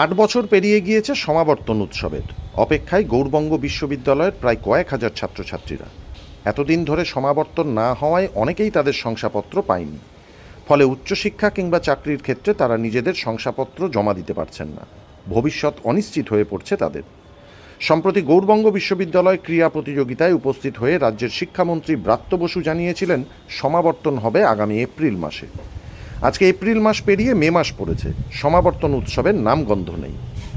আট বছর পেরিয়ে গিয়েছে সমাবর্তন উৎসবের। অপেক্ষায় গৌরবঙ্গ বিশ্ববিদ্যালয়ের প্রায় কয়েক হাজার ছাত্রছাত্রীরা। এতদিন ধরে সমাবর্তন না হওয়ায় অনেকেই তাদের শংসাপত্র পায়নি। ফলে উচ্চশিক্ষা কিংবা চাকরির ক্ষেত্রে তারা নিজেদের শংসাপত্র জমা দিতে পারছেন না। ভবিষ্যৎ অনিশ্চিত হয়ে পড়ছে তাদের। সম্প্রতি গৌরবঙ্গ বিশ্ববিদ্যালয় ক্রীড়া প্রতিযোগিতায় উপস্থিত হয়ে রাজ্যের শিক্ষামন্ত্রী ব্রাত্য বসু জানিয়েছিলেন, সমাবর্তন হবে আগামী এপ্রিল মাসে। আজকে এপ্রিল মাস পেরিয়ে মে মাস পড়েছে। সমাবর্তন উৎসবের নামগন্ধ নেই।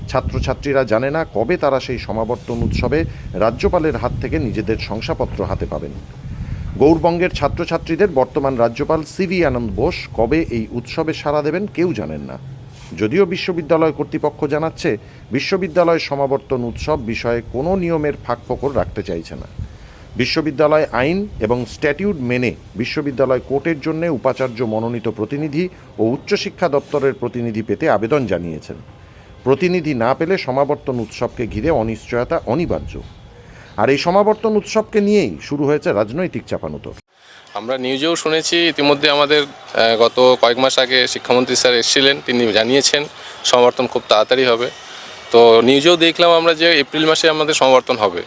ছাত্রছাত্রীরা জানে না কবে তারা সেই সমাবর্তন উৎসবে রাজ্যপালের হাত থেকে নিজেদের শংসাপত্র হাতে পাবেন। গৌরবঙ্গের ছাত্রছাত্রীদের বর্তমান রাজ্যপাল সিভি আনন্দ বোস কবে এই উৎসবে সাড়া দেবেন কেউ জানেন না। যদিও বিশ্ববিদ্যালয় কর্তৃপক্ষ জানাচ্ছে, বিশ্ববিদ্যালয় সমাবর্তন উৎসব বিষয়ে কোনো নিয়মের ফাঁকফোকর রাখতে চাইছে না। বিশ্ববিদ্যালয় আইন এবং স্ট্যাটিউট মেনে বিশ্ববিদ্যালয় কোর্টের জন্য উপাচার্য মনোনীত প্রতিনিধি ও উচ্চশিক্ষা দপ্তরের প্রতিনিধি পেতে আবেদন জানিয়েছেন। প্রতিনিধি না পেলে সমাবর্তন উৎসবকে ঘিরে অনিশ্চয়তা অনিবার্য। আর এই সমাবর্তন উৎসবকে নিয়েই শুরু হয়েছে রাজনৈতিক চাপানুতর আমরা নিউজেও শুনেছি, ইতিমধ্যে আমাদের গত কয়েক মাস আগে শিক্ষামন্ত্রী স্যার এসেছিলেন, তিনি জানিয়েছেন সমাবর্তন খুব তাড়াতাড়ি হবে। তো নিউজেও দেখলাম আমরা যে এপ্রিল মাসে আমাদের সমর্থন হবে।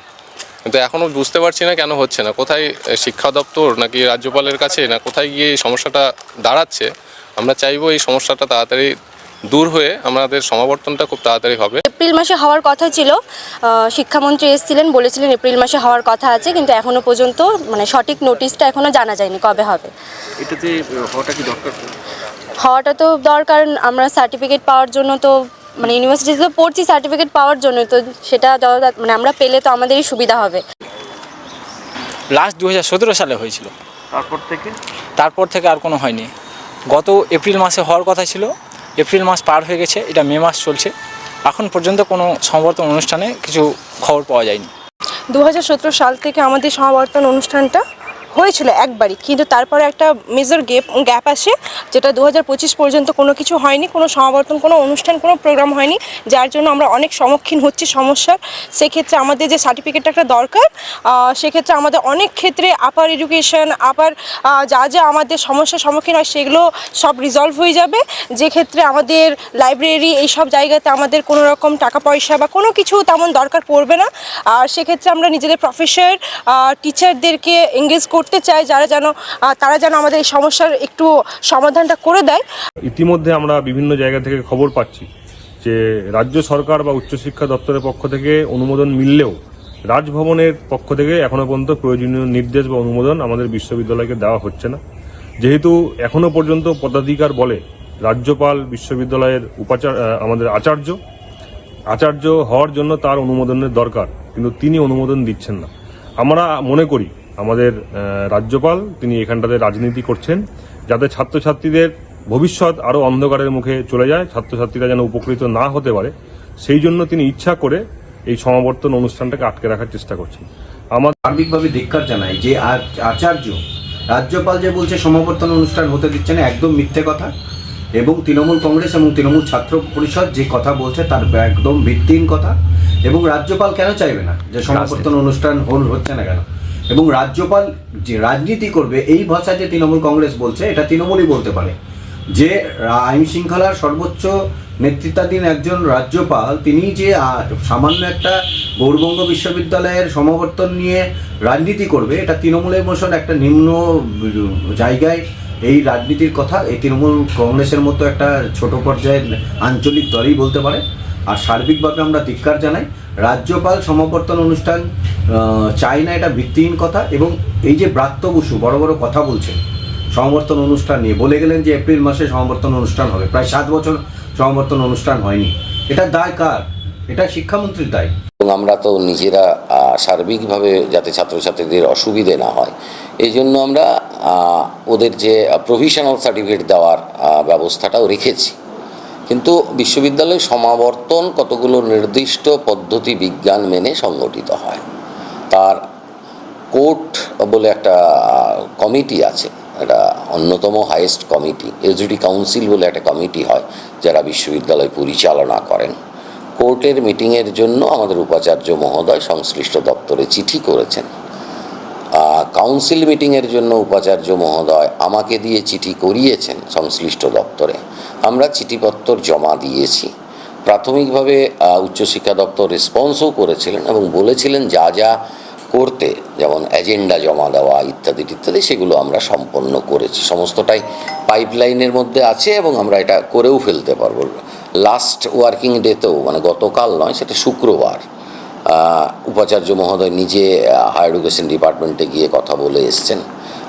কিন্তু এখনও বুঝতে পারছি না কেন হচ্ছে না। কোথায় শিক্ষা দপ্তর নাকি রাজ্যপালের কাছে না কোথায় গিয়ে এই সমস্যাটা দাঁড়াচ্ছে আমরা চাইব এই সমস্যাটা তাড়াতাড়ি দূর হয়ে আমাদের সমাবর্তনটা খুব তাড়াতাড়ি হবে। এপ্রিল মাসে হওয়ার কথা ছিল শিক্ষামন্ত্রী এসেছিলেন বলেছিলেন এপ্রিল মাসে হওয়ার কথা আছে কিন্তু এখনও পর্যন্ত মানে সঠিক নোটিশটা এখনও জানা যায়নি কবে হবে। এটাতে হওয়াটা কি দরকার? হওয়াটা তো দরকার আমরা সার্টিফিকেট পাওয়ার জন্য তো মানে ইউনিভার্সিটিতে তো পড়ছি সার্টিফিকেট পাওয়ার জন্য তো সেটা মানে আমরা পেলে তো আমাদেরই সুবিধা হবে। লাস্ট দু হাজার সতেরো সালে হয়েছিল। তারপর থেকে? তারপর থেকে আর কোনো হয়নি। গত এপ্রিল মাসে হওয়ার কথা ছিল। এপ্রিল মাস পার হয়ে গেছে এটা মে মাস চলছে। এখন পর্যন্ত কোনো সংবর্ধন অনুষ্ঠানে কিছু খবর পাওয়া যায়নি। দু হাজার সতেরো সাল থেকে আমাদের সমাবর্তন অনুষ্ঠানটা হয়েছিল একবারই, কিন্তু তারপরে একটা মেজর গ্যাপ গ্যাপ আসে, যেটা দু হাজার পঁচিশ পর্যন্ত কোনো কিছু হয়নি, কোনো সমাবর্তন, কোনো অনুষ্ঠান, কোনো প্রোগ্রাম হয়নি, যার জন্য আমরা অনেক সম্মুখীন হচ্ছি সমস্যার। সেক্ষেত্রে আমাদের যে সার্টিফিকেটটা একটা দরকার সেক্ষেত্রে আমাদের অনেক ক্ষেত্রে আপার এডুকেশন আপার যা যা আমাদের সমস্যার সম্মুখীন হয়, সেগুলো সব রিজলভ হয়ে যাবে। যে ক্ষেত্রে আমাদের লাইব্রেরি এই সব জায়গাতে আমাদের কোনো রকম টাকা পয়সা বা কোনো কিছু তেমন দরকার পড়বে না। আর সেক্ষেত্রে আমরা নিজেদের প্রফেসর টিচারদেরকে এঙ্গেজ করতে চাই যারা যেন তারা যেন আমাদের এই সমস্যার একটু সমাধানটা করে দেয়। ইতিমধ্যে আমরা বিভিন্ন জায়গা থেকে খবর পাচ্ছি যে রাজ্য সরকার বা উচ্চশিক্ষা দপ্তরের পক্ষ থেকে অনুমোদন মিললেও রাজভবনের পক্ষ থেকে এখনও পর্যন্ত প্রয়োজনীয় নির্দেশ বা অনুমোদন আমাদের বিশ্ববিদ্যালয়কে দেওয়া হচ্ছে না। যেহেতু এখনও পর্যন্ত পদাধিকার বলে রাজ্যপাল বিশ্ববিদ্যালয়ের উপাচার আমাদের আচার্য আচার্য হওয়ার জন্য তার অনুমোদনের দরকার, কিন্তু তিনি অনুমোদন দিচ্ছেন না। আমরা মনে করি আমাদের রাজ্যপাল, তিনি এখানটাতে রাজনীতি করছেন, যাতে ছাত্রছাত্রীদের ভবিষ্যৎ আরও অন্ধকারের মুখে চলে যায়, ছাত্রছাত্রীরা যেন উপকৃত না হতে পারে। সেই জন্য তিনি ইচ্ছা করে এই সমাবর্তন অনুষ্ঠানটাকে আটকে রাখার চেষ্টা করছেন। আমার সার্বিকভাবে ধিক্কার জানাই যে আচার্য, রাজ্যপাল যে বলছে সমাবর্তন অনুষ্ঠান হতে দিচ্ছে না, একদম মিথ্যে কথা। এবং তৃণমূল কংগ্রেস এবং তৃণমূল ছাত্র পরিষদ যে কথা বলছে তার একদম ভিত্তিহীন কথা। এবং রাজ্যপাল কেন চাইবে না যে সমাবর্তন অনুষ্ঠান হচ্ছে না কেন? এবং রাজ্যপাল যে রাজনীতি করবে, এই ভাষায় যে তৃণমূল কংগ্রেস বলছে, এটা তৃণমূলই বলতে পারে। যে আইন শৃঙ্খলার সর্বোচ্চ নেতৃত্বাধীন একজন রাজ্যপাল, তিনি যে সামান্য একটা গৌরবঙ্গ বিশ্ববিদ্যালয়ের সমাবর্তন নিয়ে রাজনীতি করবে, এটা তৃণমূলের মোশন একটা নিম্ন জায়গায় এই রাজনীতির কথা, এই তৃণমূল কংগ্রেসের মতো একটা ছোট পর্যায়ের আঞ্চলিক দলই বলতে পারে। আর সার্বিকভাবে আমরা ধিক্কার জানাই। রাজ্যপাল সমাবর্তন অনুষ্ঠান চাই না এটা ভিত্তিহীন কথা এবং এই যে ব্রাত্য বসু, বড় বড় কথা বলছেন, সমাবর্তন অনুষ্ঠান নিয়ে বলে গেলেন যে এপ্রিল মাসে সমাবর্তন অনুষ্ঠান হবে। প্রায় সাত বছর সমাবর্তন অনুষ্ঠান হয়নি। এটা দায় কার? এটা শিক্ষামন্ত্রীর দায়। এবং আমরা তো নিজেরা সার্বিকভাবে যাতে ছাত্রছাত্রীদের অসুবিধে না হয়, এই জন্য আমরা ওদের যে প্রভিশনাল সার্টিফিকেট দেওয়ার ব্যবস্থাটাও রেখেছি। কিন্তু বিশ্ববিদ্যালয় সমাবর্তন কতগুলো নির্দিষ্ট পদ্ধতি বিজ্ঞান মেনে সংগঠিত হয়? তার কোর্ট বলে একটা কমিটি আছে এটা অন্যতম হাইয়েস্ট কমিটি এসডিটি কাউন্সিল বলে একটা কমিটি হয়, যারা বিশ্ববিদ্যালয় পরিচালনা করেন। কোর্টের মিটিংয়ের জন্য আমাদের উপাচার্য মহোদয় সংশ্লিষ্ট দপ্তরে চিঠি করেছেন। কাউন্সিল মিটিংয়ের জন্য উপাচার্য মহোদয় আমাকে দিয়ে চিঠি করিয়েছেন সংশ্লিষ্ট দপ্তরে। আমরা চিঠিপত্র জমা দিয়েছি। প্রাথমিকভাবে উচ্চশিক্ষা দপ্তর রেসপন্সও করেছিলেন এবং বলেছিলেন যা যা করতে, যেমন এজেন্ডা জমা দেওয়া ইত্যাদি ইত্যাদি, সেগুলো আমরা সম্পন্ন করেছি। সমস্তটাই পাইপলাইনের মধ্যে আছে এবং আমরা এটা করেও ফেলতে পারব। লাস্ট ওয়ার্কিং ডেতেও মানে গতকাল নয়, সেটা শুক্রবার। উপাচার্য মহোদয় নিজে হায়ার এডুকেশন ডিপার্টমেন্টে গিয়ে কথা বলে এসছেন।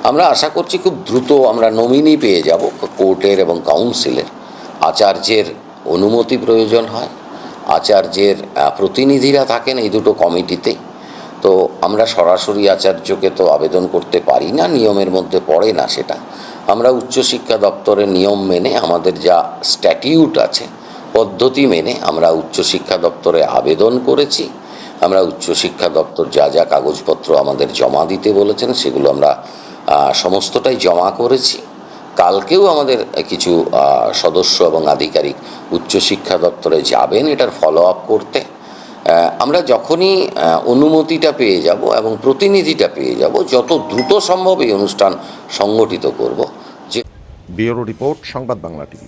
আমরা আশা করছি খুব দ্রুত আমরা নমিনি পেয়ে যাব। কোর্টের এবং কাউন্সিলের আচার্যের অনুমতি প্রয়োজন হয়। আচার্যের প্রতিনিধিরা থাকেন এই দুটো কমিটিতেই। তো আমরা সরাসরি আচার্যকে তো আবেদন করতে পারি না, নিয়মের মধ্যে পড়ে না সেটা। আমরা উচ্চশিক্ষা দপ্তরের নিয়ম মেনে, আমাদের যা স্ট্যাটিউট আছে, পদ্ধতি মেনে আমরা উচ্চশিক্ষা দপ্তরে আবেদন করেছি। আমরা উচ্চশিক্ষা দপ্তর যা যা কাগজপত্র আমাদের জমা দিতে বলেছেন, সেগুলো আমরা সমস্তটাই জমা করেছি। কালকেও আমাদের কিছু সদস্য এবং আধিকারিক উচ্চশিক্ষা দপ্তরে যাবেন এটার ফলো আপ করতে আমরা যখনই অনুমতিটা পেয়ে যাব এবং প্রতিনিধিটা পেয়ে যাব, যত দ্রুত সম্ভব এই অনুষ্ঠান সংগঠিত করব। যে bureau report, Sangbad Bangla TV.